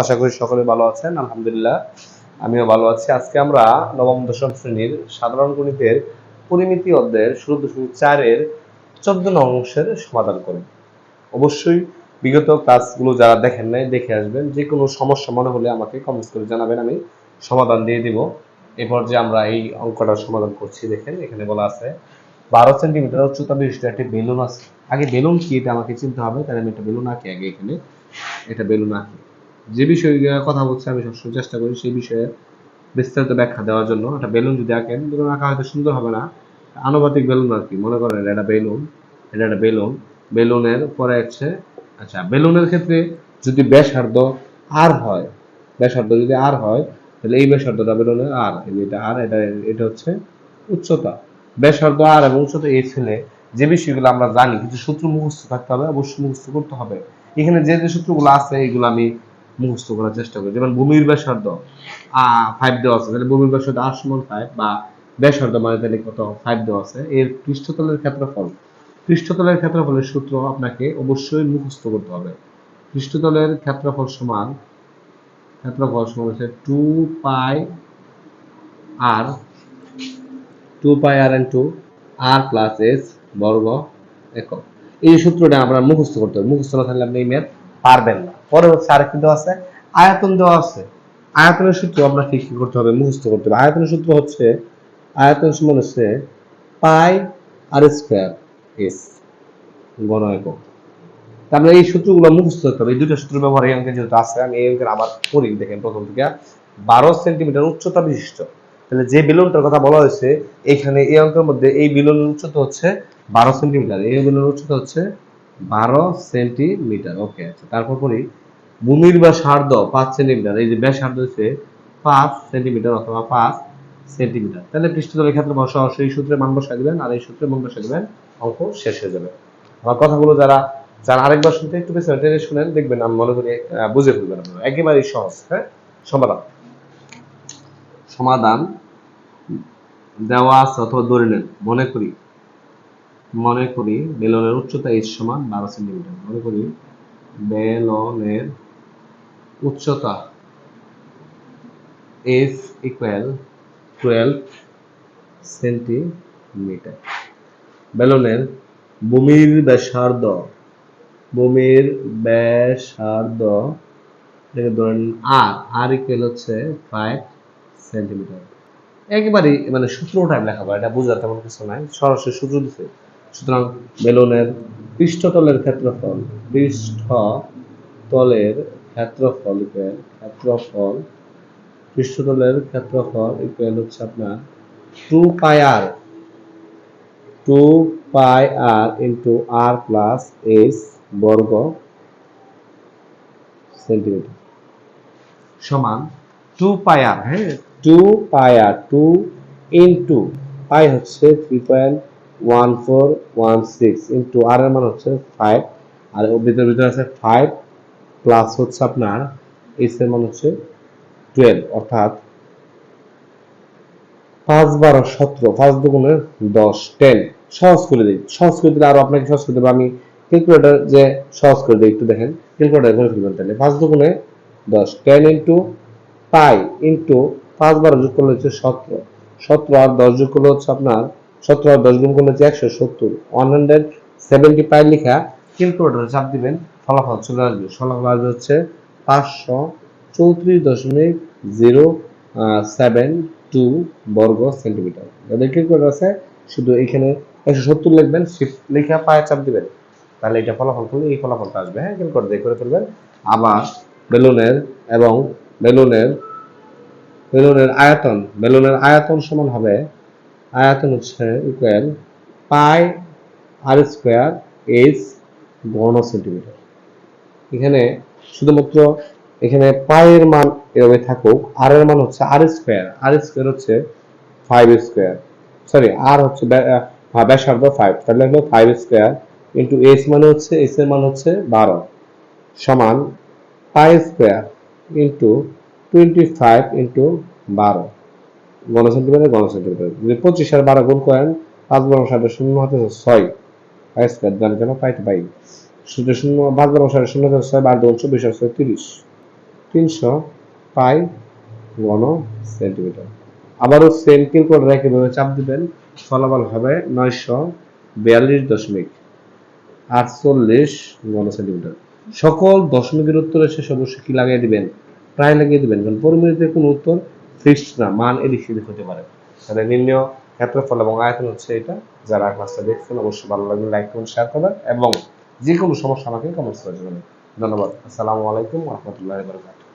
আশা করি সকলে ভালো আছেন, আলহামদুলিল্লাহ। আমিও ভালো আছি। আজকে আমরা নবম, দশম শ্রেণির সাধারণ গণিতের পরিমিতি অধ্যায়ের দশমিক চারের চোদ্দ অংশের সমাধান অবশ্যই বিগত ক্লাসগুলো যারা দেখেন নাই, দেখে আসবেন। যে কোনো সমস্যা মনে হলে আমাকে করে জানাবেন, আমি সমাধান দিয়ে দিব। এরপর যে আমরা এই অঙ্কটার সমাধান করছি, দেখেন, এখানে বলা আছে, বারো সেন্টিমিটার উচ্চতা একটি বেলুন আছে। আগে বেলুন কি? এটা আমাকে চিনতে হবে, তাহলে আমি একটা বেলুন আঁকি আগে এখানে। এটা বেলুন আঁকি। যে বিষয়ে কথা বলছে, আমি সবসময় চেষ্টা করি সেই বিষয়ে বিস্তারিত ব্যাখ্যা দেওয়ার জন্য। একটা বেলুন যদি আঁকেন, বেলুন আঁকা হয়তো সুন্দর হবে না। আনুপাতিক বেলুন আর কি, মনে করেন এটা বেলুন, এটা একটা বেলুন। বেলুনের পরে হচ্ছে আচ্ছা বেলুনের ক্ষেত্রে যদি ব্যাসার্ধ আর হয়, ব্যাসার্ধ যদি আর হয়, তাহলে এই ব্যাসার্ধটা বেলুনের আর এটা আর, এটা এটা হচ্ছে উচ্চতা। ব্যাসার্ধ আর এবং উচ্চতা, এই ছেলে যে বিষয়গুলো আমরা জানি, কিছু সূত্র মুখস্থ থাকতে হবে, অবশ্যই মুখস্থ করতে হবে। এখানে যে যে সূত্রগুলো আছে, এগুলো আমি মুখস্থ করার চেষ্টা করি। যেমন ভূমির ব্যাসার্ধ ফাইভ দেওয়া আছে। তাহলে ভূমির ব্যাসার্ধ আর সমান ফাইভ বা ব্যাসার্ধ মানে তাহলে কত? ফাইভ দেওয়া আছে। এর পৃষ্ঠতলের ক্ষেত্রফল, পৃষ্ঠতলের ক্ষেত্রফলের সূত্র আপনাকে অবশ্যই মুখস্থ করতে হবে। পৃষ্ঠতলের ক্ষেত্রফল সমান ক্ষেত্রফল সমান হচ্ছে two pi r two pi r into r plus S বর্গ একক। এই সূত্রটা আপনার মুখস্থ করতে হবে। মুখস্থ না থাকলে আপনি এই ম্যাথ পারবেন না। পরে হচ্ছে আরেকটি দেওয়া আছে, আয়তন দেওয়া আছে। আয়তনের সূত্র আপনার ঠিক করতে হবে, মুখস্থ করতে হবে। আয়তনের সূত্র হচ্ছে, আয়তন সমান হচ্ছে পাই আর স্কোয়ার এস গণ একক। তারপরে এই সূত্রগুলো মুখস্থ করতে হবে। এই দুটো সূত্র ব্যবহার এই অঙ্কে যেহেতু আছে, আমি এই অঙ্কের আবার করি, দেখেন প্রথম থেকে বারো সেন্টিমিটার উচ্চতা বিশিষ্ট। তাহলে যে বেলুনটার কথা বলা হয়েছে, এখানে এই অঙ্কের মধ্যে এই বেলুন উচ্চতা হচ্ছে বারো সেন্টিমিটার। এই উচ্চতা হচ্ছে বারো সেন্টিমিটার। ওকে আচ্ছা তারপর করি ভূমির ব্যাসার্ধ পাঁচ সেন্টিমিটার। এই যে ব্যাসার্ধ হচ্ছে পাঁচ সেন্টিমিটার অথবা পাঁচ সেন্টিমিটার। তাহলে পৃষ্ঠতলের ক্ষেত্রে সরাসরি এই সূত্রে মান বসাই দিবেন আর এই সূত্রে মান বসাই দিবেন, অঙ্ক শেষ হয়ে যাবে। আমার কথাগুলো যারা যারা আরেকবার শুনতে একটু পেছনে টেনে শুনেন, দেখবেন আমি মনে করি বুঝে ফেলবেন আপনারা। একেবারেই সহজ হ্যাঁ? সমাধান। সমাধান দেওয়া আছে অথবা ধরে নেন, মনে করি। মনে করি বেলনের উচ্চতা এইচ সমান বারো সেন্টিমিটার। মনে করি বেলনের উচ্চতা এফ ইকুয়াল টুয়েলভ সেন্টিমিটার বেলনের ভূমির ব্যাসার্ধ ভূমির ব্যাসার্ধ, এটাকে ধরেন আর আর ইকুয়াল হচ্ছে ফাইভ সেন্টিমিটার একেবারে মানে টাইম লেখা লেখাবো, এটা বোঝার তেমন কিছু নাই, সরাসরি সূত্র দিচ্ছে সুতরাং বেলুনের পৃষ্ঠতলের ক্ষেত্রফল পৃষ্ঠতলের ক্ষেত্রফল ইকুয়াল ক্ষেত্রফল, পৃষ্ঠতলের ক্ষেত্রফল ইকুয়াল হচ্ছে আপনার two pi r two pi r into r plus S বর্গ সেন্টিমিটার সমান টু পাই আর হ্যাঁ? Two pi r two into pi হচ্ছে three point one four one six into r এর মান হচ্ছে ফাইভ আর ভিতরে ভিতরে আছে ফাইভ প্লাস হচ্ছে আপনার এস এর মান হচ্ছে টুয়েলভ অর্থাৎ পাঁচ বারো সতেরো, পাঁচ দুগুণে দশ টেন সহজ করে দিই, সহজ করে দিলে আরও আপনাকে সহজ করে দেবো। আমি ক্যালকুলেটার যে সহজ করে দিই, একটু দেখেন। ক্যালকুলেটার করে ফেলবেন তাহলে পাঁচ দুগুণে দশ টেন ইন্টু পাই ইন্টু পাঁচ বারো যোগ করলে হচ্ছে সতেরো। সতেরো আর দশ যোগ করলে হচ্ছে আপনার সতেরো আর দশ গুণ করলে হচ্ছে একশো সত্তর। ওয়ান হান্ড্রেড সেভেন্টি পাই লেখা ক্যালকুলেটারে চাপ দিবেন, ফলাফল চলে আসবে। ফলাফল আসবে হচ্ছে পাঁচশো চৌত্রিশ দশমিক জিরো সেভেন টু বর্গ সেন্টিমিটার যাদের ক্যালকুলেটার আছে, শুধু এখানে একশো সত্তর লিখবেন শিফট লিখে পায়ে চাপ দিবেন। তাহলে এটা ফলাফল করলে এই ফলাফলটা আসবে। হ্যাঁ ক্যালকুলেটার দিয়ে করে ফেলবেন। আবার বেলুনের এবং বেলুনের বেলুনের আয়তন বেলুনের আয়তন সমান হবে আয়তন হচ্ছে equal pi r square h ঘন সেন্টিমিটার। এখানে শুধুমাত্র এখানে পায়ের মান এভাবে থাকুক, আর এর মান হচ্ছে আর স্কোয়ার। আর স্কোয়ার হচ্ছে ফাইভ স্কোয়ার সরি আর হচ্ছে ব্যাসার্ধ ফাইভ তাহলে হলো ফাইভ স্কোয়ার ইন্টু এস মানে হচ্ছে এস এর মান হচ্ছে বারো সমান pi square into twenty five into বারো। গণ সেন্টিমিটার গণ সেন্টিমিটার যদি পঁচিশ আর বারো গুণ করেন, পাঁচ বারো ষাট শূন্য হতে ছয়। পাই স্কোয়ার জানি কেন? পাই পাই। শূন্য শূন্য, পাঁচ বার অনুসারে শূন্য দশ ছয়, বার দশ আর ছয় তিরিশ। তিনশো পাই ঘন সেন্টিমিটার। আবারও সেম কিলকোড রেখে ভাবে চাপ দিবেন। ফলাফল হবে নয়শো বিয়াল্লিশ দশমিক আটচল্লিশ ঘন সেন্টিমিটার। সকল দশমিকের উত্তরে শেষ অবশ্যই কি লাগিয়ে দিবেন? প্রায় লাগিয়ে দিবেন। কারণ পরিমিতিতে কোনো উত্তর ফিক্সড মান এদিক সেদিক হতে পারে। তাহলে নির্ণয় ক্ষেত্রফল এবং আয়তন হচ্ছে এটা। যারা ক্লাসটা দেখছেন, অবশ্যই ভালো লাগলে লাইক করুন শেয়ার করবেন এবং যে কোনো সমস্যা আমাকে কমেন্টস করে দেবেন ধন্যবাদ। আসসালামু আলাইকুম রহমতুল্লাহ বরকাত